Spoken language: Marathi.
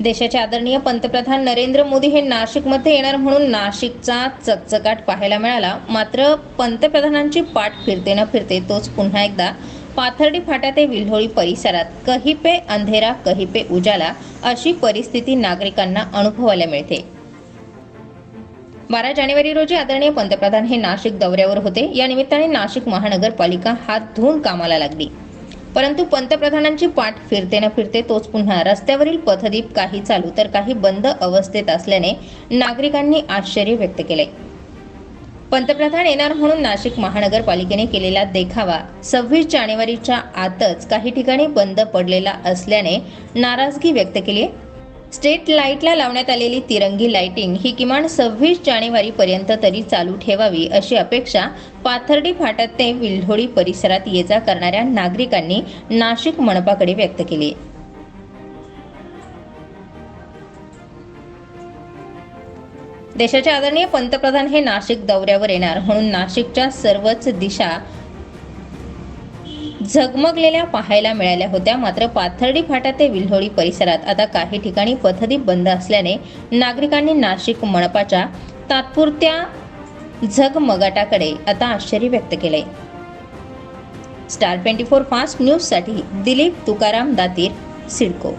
देशाचे आदरणीय पंतप्रधान नरेंद्र मोदी हे नाशिकमध्ये येणार म्हणून नाशिकचा चकचकाट पाहायला मिळाला. मात्र पंतप्रधानांची पाठ फिरते न फिरते तोच पुन्हा एकदा पाथर्डी फाटा ते विल्होळी परिसरात कही पे अंधेरा कही पे उजाला अशी परिस्थिती नागरिकांना अनुभवायला मिळते. बारा जानेवारी रोजी आदरणीय पंतप्रधान हे नाशिक दौऱ्यावर होते. या निमित्ताने नाशिक महानगरपालिका हात धुवून कामाला लागली. परंतु पंतप्रधानांची पाठ फिरते न फिरते तोच पुन्हा रस्त्यावरील पथदीप काही चालू तर काही बंद अवस्थेत असल्याने नागरिकांनी आश्चर्य व्यक्त केले. पंतप्रधान येणार म्हणून नाशिक महानगरपालिकेने केलेला देखावा सव्वीस जानेवारीच्या आतच काही ठिकाणी बंद पडलेला असल्याने नाराजगी व्यक्त केली आहे स्ट्रीट लाईटला लावण्यात आलेली तिरंगी लाइटिंग ही किमान सव्वीस जानेवारी पर्यंत तरी चालू ठेवावी अशी अपेक्षा पाथर्डी फाटा ते विल्होळी परिसरात ये जा करणाऱ्या नागरिकांनी नाशिक मनपाकडे व्यक्त केली. देशाचे आदरणीय पंतप्रधान हे नाशिक दौऱ्यावर येणार म्हणून नाशिकच्या सर्वच दिशा झगमगलेल्या पाहायला मिळाल्या होत्या. मात्र पाथर्डी फाटा ते विल्होळी परिसरात आता काही ठिकाणी पथदीप बंद असल्याने नागरिकांनी नाशिक मनपाच्या तात्पुरत्या झगमगाटाकडे आता आश्चर्य व्यक्त केले स्टार ट्वेंटी फोर फास्ट न्यूजसाठी दिलीप तुकाराम दातीर सिडको.